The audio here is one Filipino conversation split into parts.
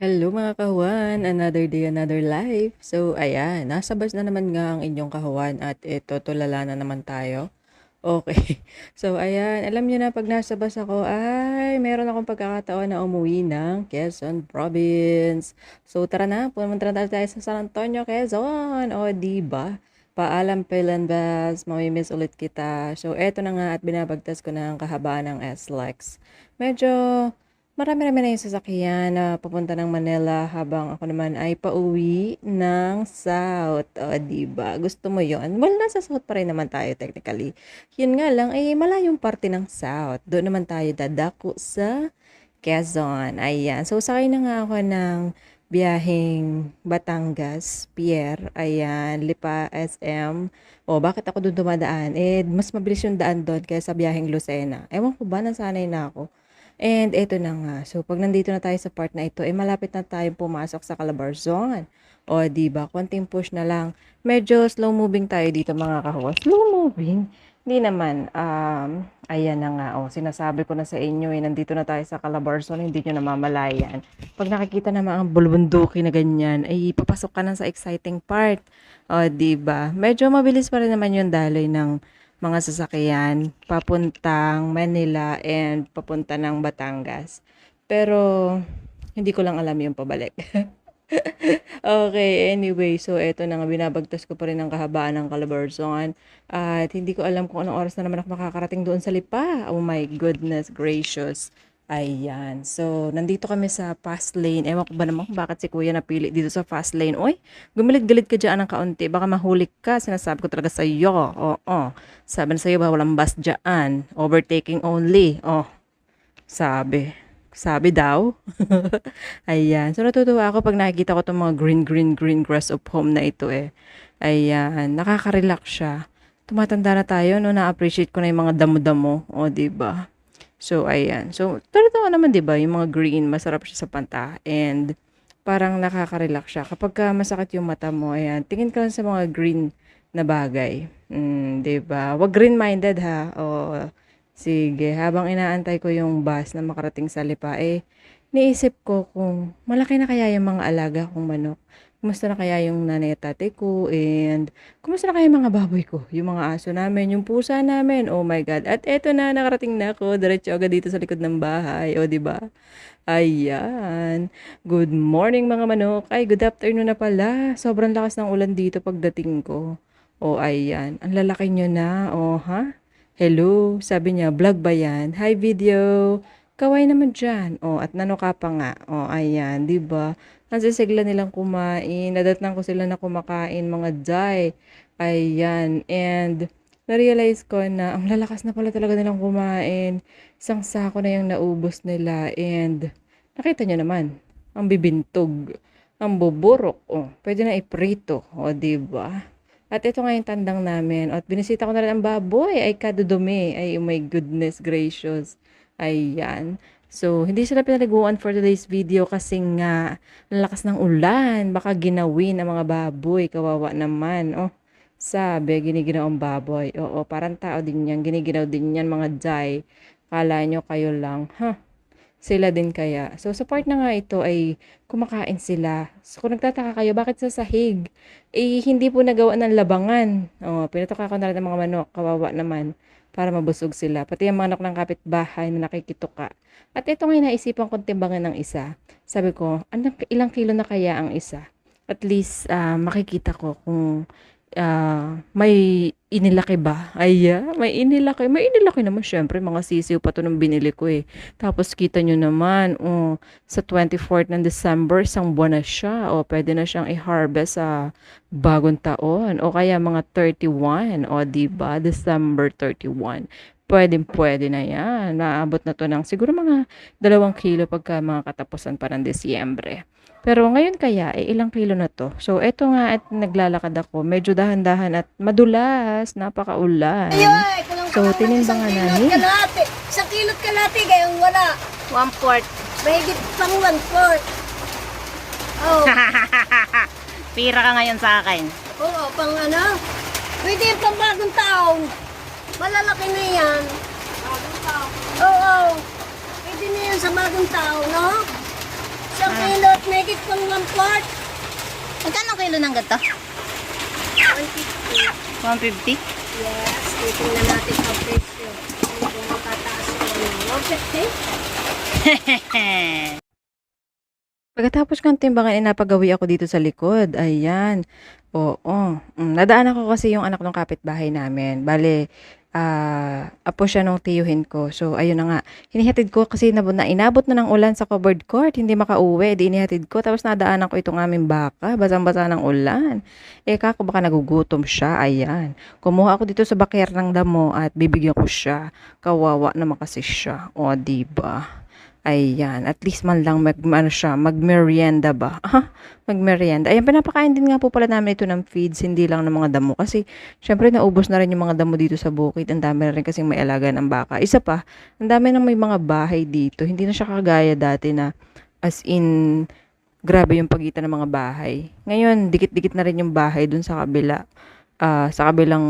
Hello mga kahuan, another day, another life. So ayan, nasa bus na naman nga ang inyong kahuan at ito, tulala na naman tayo. Okay. So ayan, alam niyo na pag nasa bus ako, ay meron akong pagkakataon na umuwi ng Quezon Province. So tara na, pumunta na tayo sa San Antonio, Quezon. O di ba? Paalam Pilan Bus, mamimiss ulit kita. So eto na nga at binabagtas ko na ang kahabaan ng SLEX. Medyo Marami-rami na yung sasakyan na papunta ng Manila habang ako naman ay pauwi ng South. O, di ba? Gusto mo yon? Well, nasa South pa rin naman tayo technically. Yun nga lang, ay malayong parte ng South. Doon naman tayo dadako sa Quezon. Ayan. So, sakay na nga ako ng biyaheng Batangas, Pierre, ayan, Lipa, SM. O, bakit ako doon dumadaan? Eh, mas mabilis yung daan doon kaysa sa biyaheng Lucena. Ewan ko ba, nasanay na ako. And eto na nga. So, pag nandito na tayo sa part na ito, eh malapit na tayo pumasok sa Calabarzon. O, ba? Konting push na lang. Medyo slow moving tayo dito mga kahuwa. Slow moving? Hindi naman. Um, ayan na nga. O, sinasabi ko na sa inyo eh, nandito na tayo sa Calabarzon, hindi nyo namamalayan. Pag nakikita naman ang bulbunduki na ganyan, ay papasok ka na sa exciting part. O, ba? Medyo mabilis pa rin naman yung daloy ng mga sasakyan papuntang Manila and papunta ng Batangas. Pero hindi ko lang alam yung pabalik. okay, anyway, so eto na nga, binabagtas ko pa rin ang kahabaan ng Calabarzon. At hindi ko alam kung anong oras na naman ako makakarating doon sa Lipa. Oh my goodness gracious. Ayan. So, nandito kami sa fast lane. Ewan ko ba naman kung bakit si kuya napili dito sa fast lane. Oy, gumilit-galit ka dyan ng kaunti. Baka mahuli ka. Sinasabi ko talaga sa iyo. Oo. Sabi na sa iyo ba walang bus dyan. Overtaking only. Oh. Sabi. Sabi daw. Ayan. So, natutuwa ako pag nakikita ko itong mga green, green, green grass of home na ito eh. Ayan. Nakaka-relax siya. Tumatanda na tayo, no? Na-appreciate ko na yung mga damo-damo. O, di ba? So, ayan. So, totoo naman, di ba? Yung mga green, masarap siya sa panta. And, parang nakaka-relax siya. Kapag ka masakit yung mata mo, ayan, tingin ka lang sa mga green na bagay. Mm, di ba? Wag green-minded, ha? O, sige. Habang inaantay ko yung bus na makarating sa Lipa, eh, niisip ko kung malaki na kaya yung mga alaga kong manok. Kumusta na kaya yung nanay at tatay ko and kumusta na kaya mga baboy ko, yung mga aso namin, yung pusa namin. Oh my God. At eto na, nakarating na ako. Diretso agad dito sa likod ng bahay. O, di ba? Ayan. Good morning mga manok. Ay, good afternoon na pala. Sobrang lakas ng ulan dito pagdating ko. O, ayan. Ang lalaki nyo na. O, ha? Hello. Sabi niya, vlog ba yan? Hi, video. Kaway naman dyan. O, at nano ka pa nga. O, ayan. Di ba? Nasisigla nilang kumain. Nadatnan ko sila na kumakain, mga day. Ayan. And, na-realize ko na ang lalakas na pala talaga nilang kumain. Isang sako na yung naubos nila. And, nakita nyo naman, ang bibintog, ang buburok. Oh, pwede na iprito. O, di ba? At ito nga yung tandang namin. At binisita ko na rin ang baboy. Ay, kadudumi. Ay, oh my goodness gracious. Ayan. So, hindi sila pinaliguan for today's video kasi nga, lakas ng ulan. Baka ginawin ang mga baboy. Kawawa naman. Oh, sabi, giniginaw ang baboy. Oo, parang tao din yan. Giniginaw din yan mga jay. Kala nyo kayo lang. Huh? Sila din kaya. So, sa part na nga ito ay kumakain sila. So, kung nagtataka kayo, bakit sa sahig? Eh, hindi po nagawa ng labangan. Oh, pinatuka ko na rin ng mga manok. Kawawa naman para mabusog sila. Pati ang manok ng kapitbahay na nakikituka. At ito nga naisipan kong timbangan ng isa. Sabi ko, anong, ilang kilo na kaya ang isa? At least ah, makikita ko kung ah, may inilaki ba? Ay, may inilaki. May inilaki naman syempre. Mga sisiw pa to nung binili ko eh. Tapos kita nyo naman, oh, sa 24th ng December, isang buwan na siya. O pwede na siyang i-harvest sa bagong taon. O kaya mga 31. O di ba December 31 pwedeng pwede na yan. Naabot na to ng siguro mga dalawang kilo pagka mga katapusan pa ng Disyembre. Pero ngayon kaya, eh, ilang kilo na to? So, eto nga at naglalakad ako. Medyo dahan-dahan at madulas. Napakaulan. Ay, kulang So, tinimbangan namin. Kalahati. Isang kilot kalahati, gayong wala. One fourth. Mahigit pang one fourth. Oh, Pira ka ngayon sa akin. oo, pang ano? Pwede yung pang bagong taong. Malalaki na yan. Bagong taong? Oo, pwede na yan sa bagong taong, no? Isang kilot na Bakit pang one quart? Magkano kilo ng gato? 150. 150? Yes, titingnan natin ang presyo. Kung matataas o ano. 150? Pagkatapos kong timbangan, inapagawi ako dito sa likod. Ayan. Oo. Mm, nadaan ako kasi yung anak ng kapitbahay namin. Bale, ah, apo siya nung tiyuhin ko. So, ayun na nga. Hinihatid ko kasi nabot na, inabot na ng ulan sa covered court. Hindi makauwi. Di inihatid ko. Tapos nadaanan ko itong aming baka. Basang-basa ng ulan. Eh, kako baka nagugutom siya. Ayan. Kumuha ako dito sa baker ng damo at bibigyan ko siya. Kawawa naman kasi siya. O, diba? Ayan, at least man lang mag, ano siya, magmerienda ba? Ha? Magmerienda. Ayan, pinapakain din nga po pala namin ito ng feeds, hindi lang ng mga damo. Kasi, syempre, naubos na rin yung mga damo dito sa bukid. Ang dami na rin kasing may alaga ng baka. Isa pa, ang dami na may mga bahay dito. Hindi na siya kagaya dati na, as in, grabe yung pagitan ng mga bahay. Ngayon, dikit-dikit na rin yung bahay dun sa kabila. Ah, sa kabilang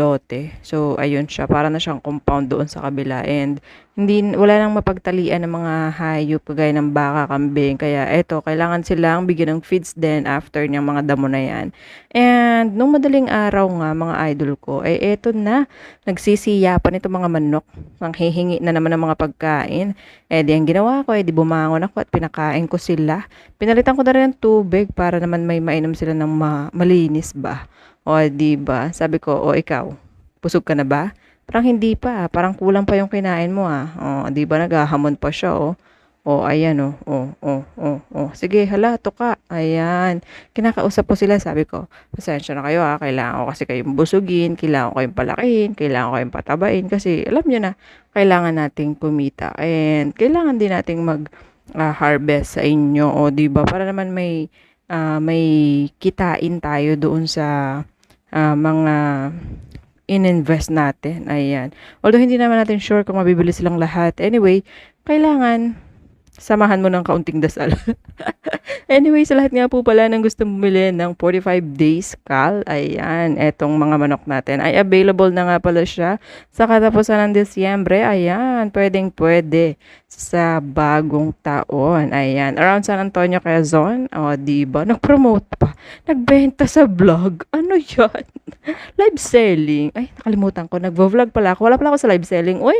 lote. So, ayun siya. Para na siyang compound doon sa kabila. And, hindi, wala nang mapagtalian ng mga hayop kagaya ng baka, kambing. Kaya, eto, kailangan silang bigyan ng feeds din after niyang mga damo na yan. And, nung madaling araw nga, mga idol ko, eh, eto na, nagsisiyapan itong mga manok. Nang hihingi na naman ng mga pagkain. Eh, di ang ginawa ko, eh, di bumangon ako at pinakain ko sila. Pinalitan ko na rin ng tubig para naman may mainom sila ng ma- malinis ba. O, di ba? Sabi ko, o ikaw, busog ka na ba? Parang hindi pa, ah. parang kulang pa yung kinain mo ah. O, di ba naghahamon pa siya oh. O, ayan oh. O, o, o, o. Sige, hala, tuka. Ayan. Kinakausap ko sila, sabi ko, pasensya na kayo ah. Kailangan ko kasi kayong busugin, kailangan ko kayong palakihin, kailangan ko kayong patabain. Kasi alam nyo na, kailangan nating kumita. And kailangan din nating mag ah, harvest sa inyo. O, di ba? Para naman may ah, may kitain tayo doon sa ah, mga in-invest natin. Ayan. Although hindi naman natin sure kung mabibili silang lahat. Anyway, kailangan samahan mo ng kaunting dasal. anyway, sa lahat nga po pala ng gusto bumili ng 45 days cal, ayan, etong mga manok natin ay available na nga pala siya sa katapusan ng Disyembre. Ayan, pwedeng pwede sa bagong taon. Ayan, around San Antonio, Quezon. O, di ba? Nag-promote pa. Nagbenta sa vlog. Ano yan? Live selling. Ay, nakalimutan ko. Nagvo-vlog pala ako. Wala pala ako sa live selling. Uy,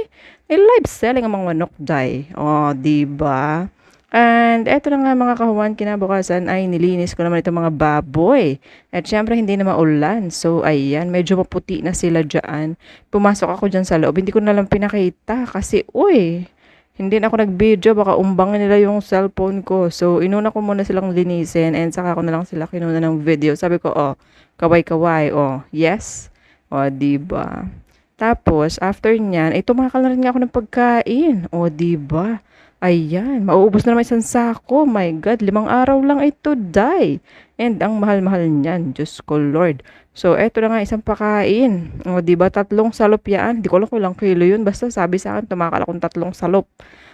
may live selling ang mga manok, day. O, di ba? And eto na nga mga kahuwan, kinabukasan ay nilinis ko naman itong mga baboy. At syempre hindi na maulan. So ayan, medyo maputi na sila dyan. Pumasok ako dyan sa loob. Hindi ko na lang pinakita kasi uy, hindi na ako nag-video. Baka umbangin nila yung cellphone ko. So inuna ko muna silang linisin and saka ko na lang sila kinuna ng video. Sabi ko, oh, kaway-kaway. Oh, yes. Oh, diba? Tapos, after nyan, ay tumakal na rin nga ako ng pagkain. O, ba? Ayan, mauubos na naman isang sako. My God, limang araw lang ito, die. And ang mahal-mahal niyan, Diyos ko Lord. So, eto na nga isang pakain. O, di ba, tatlong salop yan. Di ko alam kung ilang kilo yun. Basta sabi sa akin, tumakal akong tatlong salop.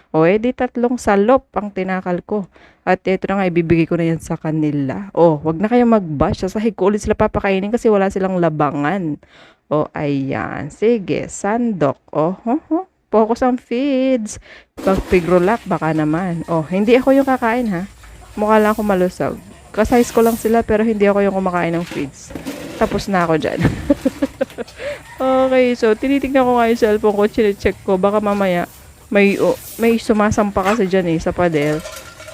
O, edi tatlong salop ang tinakal ko. At eto na nga, ibibigay ko na yan sa kanila. O, wag na kayong mag-bash. Sa sahig ko ulit sila papakainin kasi wala silang labangan. O, ayan. Sige, sandok. O, ho, ho. Focus on feeds. Pag pigrolak, baka naman. O, hindi ako yung kakain, ha? Mukha lang ako malusog. Kasize ko lang sila, pero hindi ako yung kumakain ng feeds. Tapos na ako dyan. okay, so, tinitignan ko nga yung cellphone ko, chinecheck ko. Baka mamaya, may, oh, may sumasampa kasi dyan eh, sa pader.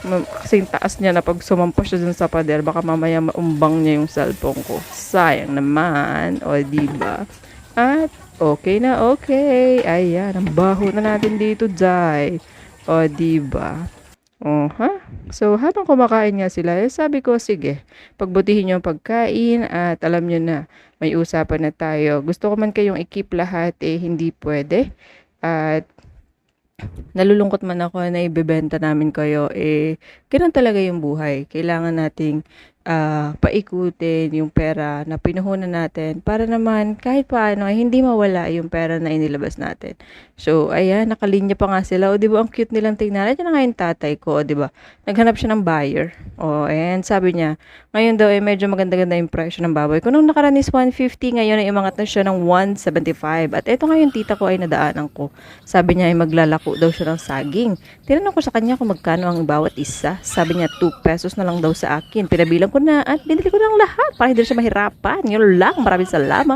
Kasing taas niya na pag sumampa siya dun sa pader, baka mamaya maumbang niya yung cellphone ko. Sayang naman. O, diba? At, okay na okay. Ayan, ang baho na natin dito, Jai. O, diba? Oh, ha? So, habang kumakain nga sila, eh, sabi ko, sige, pagbutihin ang pagkain at alam niyo na, may usapan na tayo. Gusto ko man kayong ikip lahat, eh, hindi pwede. At, nalulungkot man ako na ibebenta namin kayo, eh, ganun talaga yung buhay. Kailangan nating ah, paikutin yung pera na pinuhunan natin para naman kahit paano ay hindi mawala yung pera na inilabas natin. So, ayan, nakalinya pa nga sila. O, di ba, ang cute nilang tingnan. Ito na nga yung tatay ko, o, di ba? Naghanap siya ng buyer. O, ayan, sabi niya, ngayon daw, eh, medyo maganda-ganda yung presyo ng baboy. Kung nung nakaraan is 150, ngayon ay umangat na siya ng 175. At ito nga yung tita ko ay nadaanan ko. Sabi niya ay maglalako daw siya ng saging. Tinanong ko sa kanya kung magkano ang bawat isa. Sabi niya, 2 pesos na lang daw sa akin. Pinabilang ko na at binili ko ng lahat para hindi siya mahirapan. Yun lang. Maraming salamat.